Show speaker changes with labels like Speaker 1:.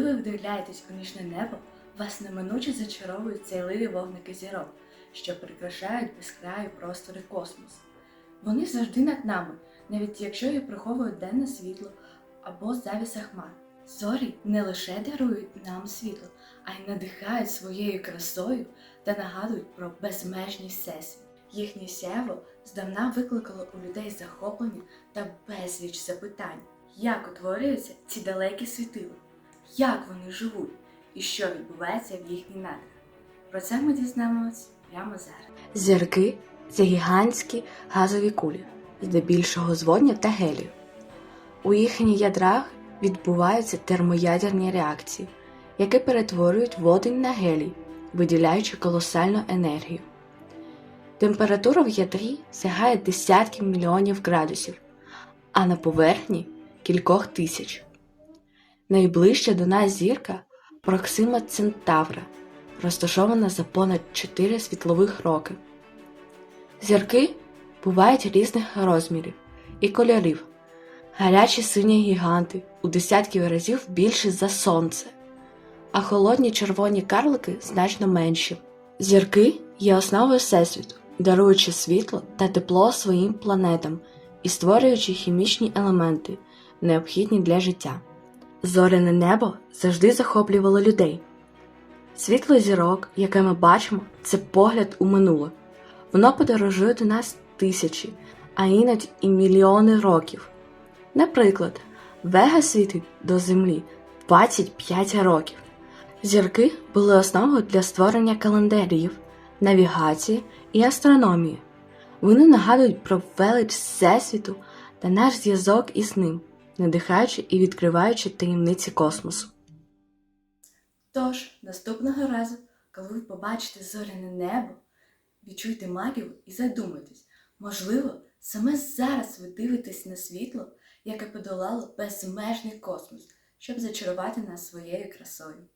Speaker 1: вдивляєтесь у нічне небо, вас неминуче зачаровують цейливі вогники зірок, що прикрашають безкраї простори космосу. Вони завжди над нами, навіть якщо і приховують денне світло або завіса хмар. Зорі не лише дарують нам світло, а й надихають своєю красою та нагадують про безмежність всесвіт. Їхнє сяйво здавна викликало у людей захоплення та безліч запитань, як утворюються ці далекі світила, як вони живуть і що відбувається в їхніх надрах. Про це ми дізнаємось прямо зараз.
Speaker 2: Зірки це гігантські газові кулі, здебільшого з водню та гелію. У їхніх ядрах відбуваються термоядерні реакції, які перетворюють водень на гелій, виділяючи колосальну енергію. Температура в ядрі сягає десятків мільйонів градусів, а на поверхні кількох тисяч. Найближча до нас зірка Проксима Центавра, розташована за понад 4 світлових роки. Зірки бувають різних розмірів і кольорів. Гарячі сині гіганти у десятків разів більше за сонце, а холодні червоні карлики значно менші. Зірки є основою всесвіту, даруючи світло та тепло своїм планетам і створюючи хімічні елементи, необхідні для життя. Зоряне небо завжди захоплювало людей. Світло зірок, яке ми бачимо, це погляд у минуле. Воно подорожує до нас тисячі, а іноді і мільйони років. Наприклад, Вега світить до Землі 25 років. Зірки були основою для створення календарів, навігації і астрономії. Вони нагадують про велич Всесвіту та наш зв'язок із ним, надихаючи і відкриваючи таємниці космосу.
Speaker 1: Тож, наступного разу, коли ви побачите зоряне небо, відчуйте магію і задумайтесь, можливо, саме зараз ви дивитесь на світло, яке подолало безмежний космос, щоб зачарувати нас своєю красою.